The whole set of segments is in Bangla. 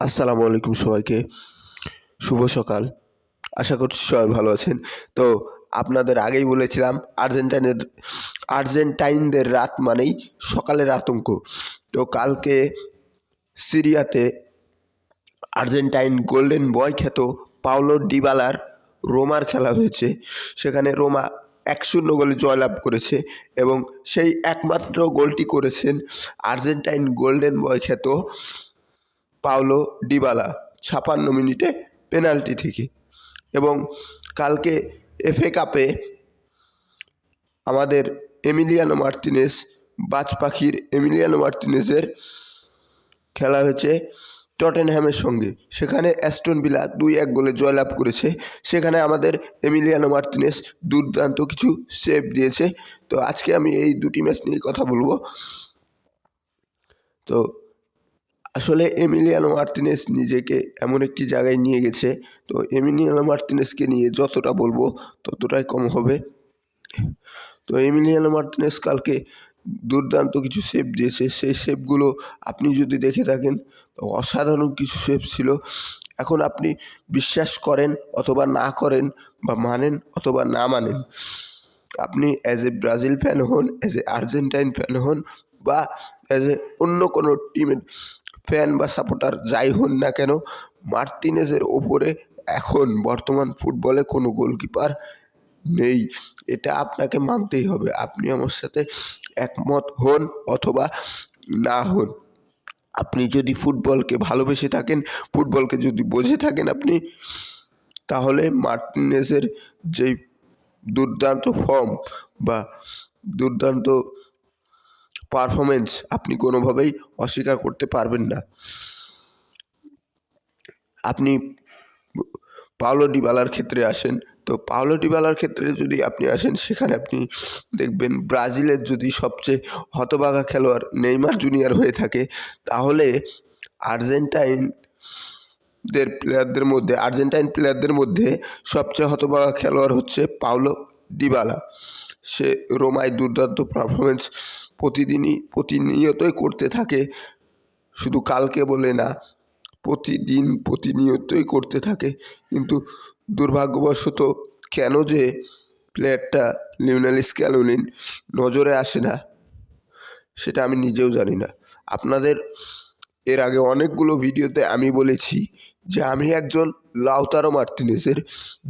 আসসালামু আলাইকুম সবাইকে। শুভ সকাল। আশা করছি সবাই ভালো আছেন। তো আপনাদের আগেই বলেছিলাম আর্জেন্টাইনের আর্জেন্টাইনদের রাত মানেই সকালের আতঙ্ক। তো কালকে সিরিয়াতে আর্জেন্টাইন গোল্ডেন বয় খ্যাত পাওলো ডিবালার রোমার খেলা হয়েছে। সেখানে রোমা এক শূন্য গোলে জয়লাভ করেছে এবং সেই একমাত্র গোলটি করেছেন আর্জেন্টাইন গোল্ডেন বয় খ্যাত পাওলো ডিবালা ছাপান্ন মিনিটে পেনাল্টি থেকে। এবং কালকে এফএ কাপে আমাদের এমিলিয়ানো মার্টিনেস বাজ পাখির এমিলিয়ানো মার্টিনেসের খেলা হয়েছে টটেনহ্যামের সঙ্গে। সেখানে অ্যাস্টন বিলা দুই এক গোলে জয়লাভ করেছে। সেখানে আমাদের এমিলিয়ানো মার্টিনেস দুর্দান্ত কিছু সেভ দিয়েছে। তো আজকে আমি এই দুটি ম্যাচ নিয়ে কথা বলব। তো আসলে এমিলিয়ানো মার্টিনেস নিজেকে এমন একটি জায়গায় নিয়ে গেছে, তো এমিলিয়ানো মার্টিনেসকে নিয়ে যতটা বলব ততটাই কম হবে। তো এমিলিয়ানো মার্টিনেস কালকে দুর্দান্ত কিছু শেপ দিয়েছে, সেই শেপগুলো আপনি যদি দেখে থাকেন অসাধারণ কিছু সেভ ছিল। এখন আপনি বিশ্বাস করেন অথবা না করেন বা মানেন অথবা না মানেন, আপনি অ্যাজ এ ব্রাজিল ফ্যান হন অ্যাজ এ আর্জেন্টাইন ফ্যান হন বা অ্যাজ এ অন্য কোনো টিমের ফ্যান বা সাপোর্টার যাই হন না কেন মার্টিনেজের ওপরে এখন বর্তমান ফুটবলে কোনো গোলকিপার নেই। এটা আপনাকে মানতেই হবে। আপনি আমার সাথে একমত হন অথবা না হন। আপনি যদি ফুটবলকে ভালোবেসে থাকেন ফুটবলকে যদি বোঝে থাকেন আপনি, তাহলে মার্টিনেজের যেই দুর্দান্ত ফর্ম বা দুর্দান্ত পারফরমেন্স আপনি কোনোভাবেই অস্বীকার করতে পারবেন না। আপনি পাওলো ডিবালার ক্ষেত্রে আসেন। তো পাওলো ডিবালার ক্ষেত্রে যদি আপনি আসেন, সেখানে আপনি দেখবেন ব্রাজিলের যদি সবচেয়ে হতবাগা খেলোয়াড় নেইমার জুনিয়র হয়ে থাকে, তাহলে আর্জেন্টাইন দের প্লেয়ারদের মধ্যে, আর্জেন্টাইন প্লেয়ারদের মধ্যে সবচেয়ে হতবাগা খেলোয়াড় হচ্ছে পাওলো ডিবালা। সে রোমায় দুর্দান্ত পারফরমেন্স প্রতিদিনই, প্রতিনিয়তই করতে থাকে। শুধু কালকে বলে না, প্রতিদিন প্রতিনিয়তই করতে থাকে। কিন্তু দুর্ভাগ্যবশত কেন যে প্লেয়ারটা লিওনেল স্ক্যালোনিন নজরে আসে না, সেটা আমি নিজেও জানি না। আপনাদের, এর আগে অনেকগুলো ভিডিওতে আমি বলেছি যে আমি একজন লাউতারো মার্টিনেসের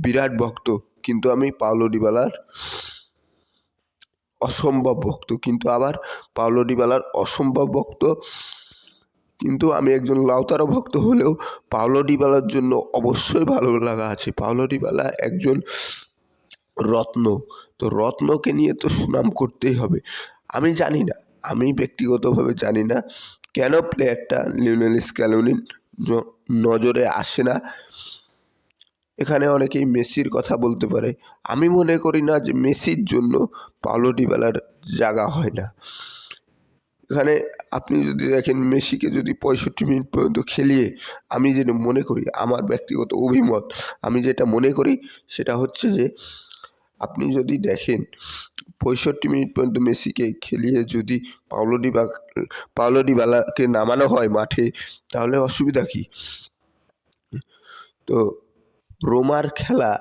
বিরাট ভক্ত, কিন্তু আমি পাওলো ডিবালার অসম্ভব ভক্ত। কিন্তু আবার পাওলো ডিবালার অসম্ভব ভক্ত। কিন্তু আমি একজন লাউতারো ভক্ত হলেও পাওলো ডিবালার জন্য অবশ্যই ভালো লাগা আছে। পাওলো ডিবালা একজন রত্ন। তো রত্নকে নিয়ে তো সুনাম করতেই হবে। আমি জানি না, আমি ব্যক্তিগতভাবে জানি না কেন প্লেয়ারটা লিওনেল স্ক্যালোনির নজরে আসে না। এখানে অনেকেই মেসির কথা বলতে পারে। আমি মনে করি না যে মেসির জন্য পাওলো ডিবালার জায়গা হয় না। এখানে আপনি যদি দেখেন মেসিকে যদি পঁয়ষট্টি মিনিট পর্যন্ত খেলিয়ে আমি যেটা মনে করি, আমার ব্যক্তিগত অভিমত, আমি যেটা মনে করি সেটা হচ্ছে যে আপনি যদি দেখেন পঁয়ষট্টি মিনিট পর্যন্ত মেসিকে খেলিয়ে যদি পাওলো ডিবা, পাওলো ডিবালাকে নামানো হয় মাঠে, তাহলে অসুবিধা কী? তো রোমার খেলা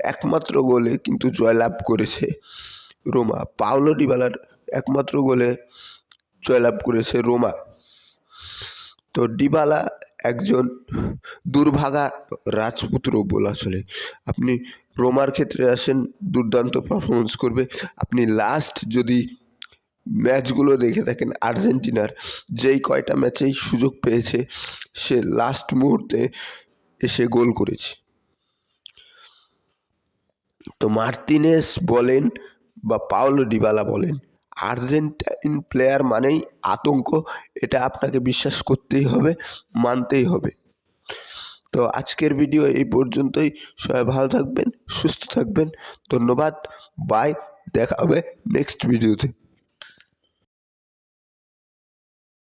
একমাত্র গোলে কিন্তু জয়লাভ করেছে রোমা। পাওলো ডিবালার একমাত্র গোলে জয়লাভ করেছে রোমা। তো ডিবালা একজন দুর্ভাগা রাজপুত্র বলা চলে। আপনি রোমার ক্ষেত্রে আসেন, দুর্দান্ত পারফরমেন্স করবে। আপনি লাস্ট যদি ম্যাচগুলো দেখে থাকেন, আর্জেন্টিনার যেই কয়টা ম্যাচেই সুযোগ পেয়েছে, সে লাস্ট মুহূর্তে এসে গোল করেছে। তো মার্তিনেস বলেন বা পাওলো ডিবালা বলেন, আর্জেন্টাইন প্লেয়ার মানেই আতঙ্ক, এটা আপনাকে বিশ্বাস করতেই হবে, মানতেই হবে। তো আজকের ভিডিও এই পর্যন্তই। সবাই ভালো থাকবেন, সুস্থ থাকবেন। ধন্যবাদ, বাই, দেখা হবে নেক্সট ভিডিওতে